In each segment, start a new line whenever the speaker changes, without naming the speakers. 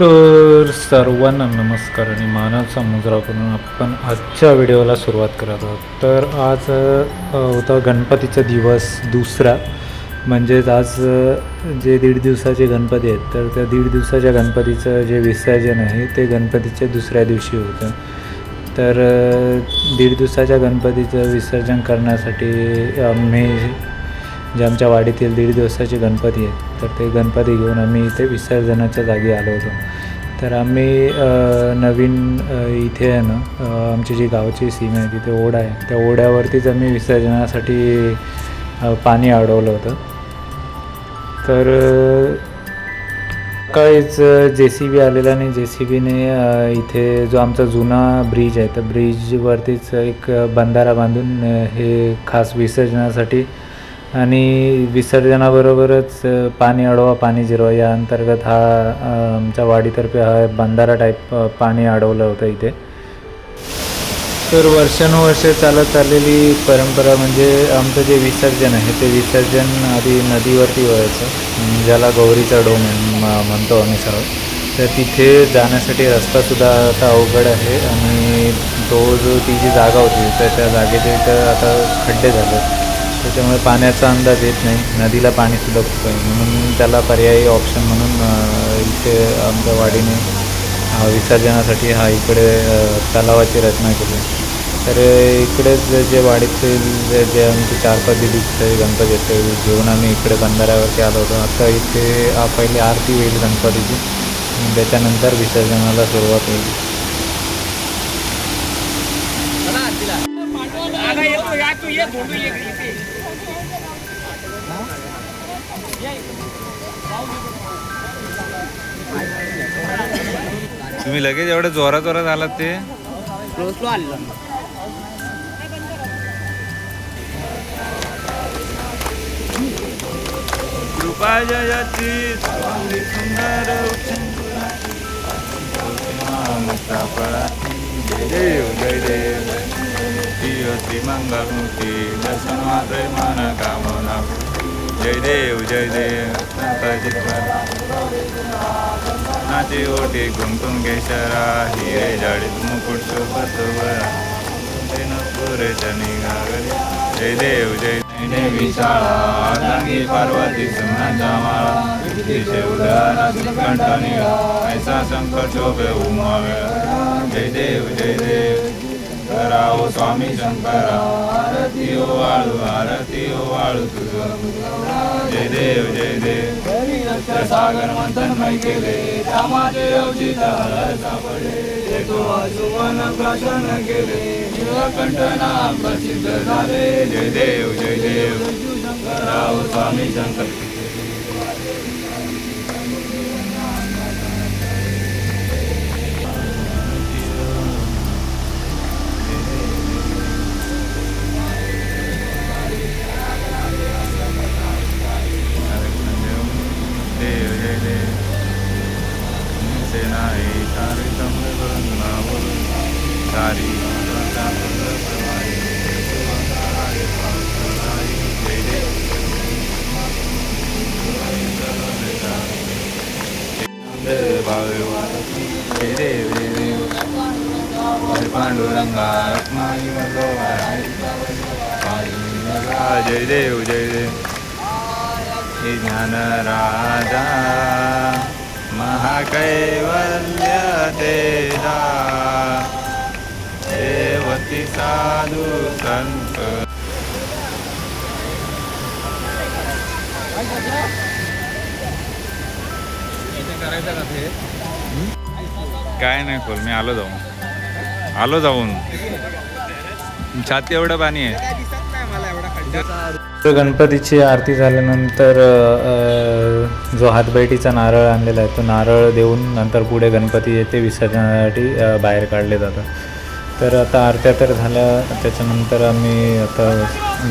तर सर्वांना नमस्कार आणि मानाचा मुजरा करून आपण आजच्या व्हिडिओला सुरुवात करत आहोत. तर आज होता गणपतीचा दिवस दुसरा. म्हणजेच आज जे दीड दिवसाचे गणपती आहेत तर त्या दीड दिवसाच्या गणपतीचं जे विसर्जन आहे ते गणपतीच्या दुसऱ्या दिवशी होतं. तर दीड दिवसाच्या गणपतीचं विसर्जन करण्यासाठी आम्ही जे आमच्या वाडीतील दीड दिवसाचे गणपती आहेत. तर ते गणपती घेऊन आम्ही इथे विसर्जनाच्या जागी आलो होतो. तर आम्ही नवीन इथे आहे ना आमची जी गावची सीमा आहे तिथे ओढा आहे. त्या ओढ्यावरतीच आम्ही विसर्जनासाठी पाणी अडवलं होतं. तर सकाळीच जे सी बी आलेला आणि जे सी बीने इथे जो आमचा जुना ब्रिज आहे त्या ब्रिजवरतीच एक बंधारा बांधून हे खास विसर्जनासाठी आणि विसर्जनाबरोबरच पाणी अडवा पाणी जिरवा या अंतर्गत हा आमच्या वाडीतर्फे हा बंधारा टाईप पाणी अडवलं होतं इथे. तर वर्षानुवर्ष चालत आलेली परंपरा म्हणजे आमचं जे विसर्जन आहे ते विसर्जन आधी नदीवरती व्हायचं. ज्याला गौरीचा डोम आहे, म- म्हणतो आम्ही सर्व. तर तिथे जाण्यासाठी रस्तासुद्धा आता अवघड आहे आणि तो जो ती जी जागा होती तर त्या जागेचे तर आता खड्डे झाले त्यामुळे पाण्याचा अंदाज येत नाही. नदीला पाणीसुद्धा खूप आहे. म्हणून त्याला पर्यायी ऑप्शन म्हणून इथे आमच्या वाडीने विसर्जनासाठी हा इकडे तलावाची रचना केली. तर इकडेच जे वाडीतील जे जे आमचे चार पाच दिवसाचे गणपती आहेत घेऊन आम्ही इकडे बंधाऱ्यावरती आलो होतो. आता इथे पहिली आरती होईल गणपतीची. त्याच्यानंतर विसर्जनाला सुरुवात होईल
आता या तू ये इथे.
तुम्ही लगेच एवढं जोरात जोरात आलात ते?
स्लो स्लो आलेलो
कृपा जयाची सुंदर श्री मंगलमूर्ती दर्शन मात्र मन कामना जय देव जय देव नाचे ओटे कुमकुम केशरा हिरे जाडीत मुकुट शोभतवरा पुरेच्या निघागरी जय देव जय देवी शाळा लांगी पार्वती सुमनाच्या माळा तिचे उदाहरण कंठनी ऐसा शंकर शोभे उमावे जय देव जय देव कराओ स्वामी शंकरा आरती ओ वाळू आरती ओ वाळू तुझ. जय देव जय देव. सागर मंथन मै केले. रामाचे अवचित हर सापडे येतो आजुवन प्राशन केले. निळकंठ नाम प्रसिद्ध झाले. जय देव जय देव. राव स्वामी शंकर. पांडुरंगा रत्नाई जय देव जय देव हे ज्ञान राजा महाकैवल्य तेजा देवती साधू संत काय नाही खोल मी आलो जाऊन. आलो जाऊन. छाती एवढं पाणी आहे.
तर गणपतीची आरती झाल्यानंतर जो हातबैठीचा नारळ आणलेला आहे तो नारळ देऊन नंतर पुढे गणपती येते विसर्जनासाठी बाहेर काढले जातात. तर आता आरत्या तर झाल्या त्याच्यानंतर आम्ही आता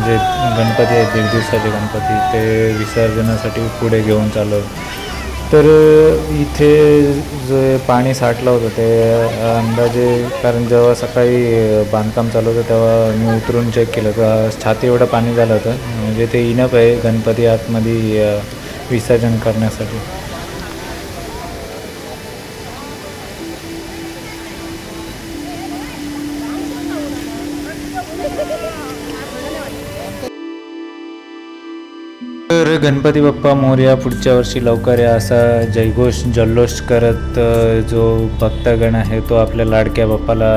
जे गणपती आहेत दीड दिवसाचे गणपती ते विसर्जनासाठी पुढे घेऊन चाललो. आहे. तर इथे जे पाणी साठलं होतं ते अंदाजे कारण जेव्हा सकाळी बांधकाम चालू होतं तेव्हा मी उतरून चेक केलं. तर छाती एवढं पाणी झालं होतं. म्हणजे ते इनप आहे गणपती आतमध्ये विसर्जन करण्यासाठी. तर गणपती बाप्पा मोर्या पुढच्या वर्षी लवकर या असा जयघोष जल्लोष करत जो भक्तगण आहे तो आपल्या लाडक्या बाप्पाला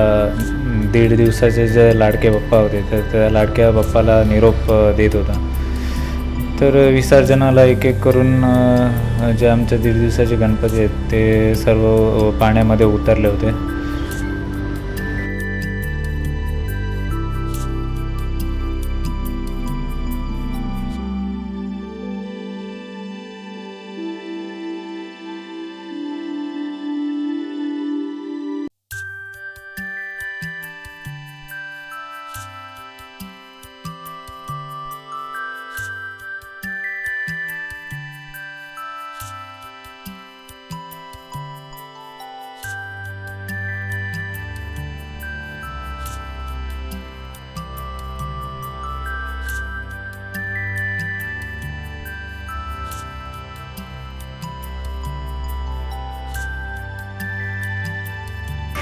दीड दिवसाचे जे लाडके बाप्पा होते तर त्या लाडक्या बाप्पाला निरोप देत होता. तर विसर्जनाला एक एक करून जे आमच्या दीड दिवसाचे गणपती आहेत ते सर्व पाण्यामध्ये उतरले होते.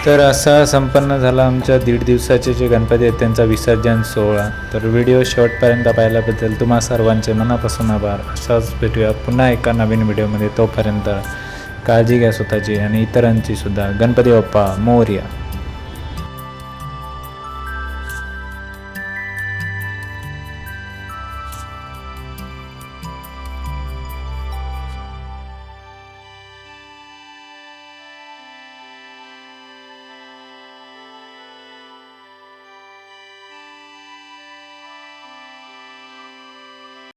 तर असा संपन्न झाला आमच्या दीड दिवसाचे जे गणपती आहेत त्यांचा विसर्जन सोहळा. तर व्हिडिओ शेवटपर्यंत पाहिल्याबद्दल तुम्हा सर्वांचे मनापासून आभार. असाच भेटूया पुन्हा एका नवीन व्हिडिओमध्ये. तोपर्यंत काळजी घ्या स्वतःची आणि इतरांची सुद्धा गणपती बाप्पा मोर्या.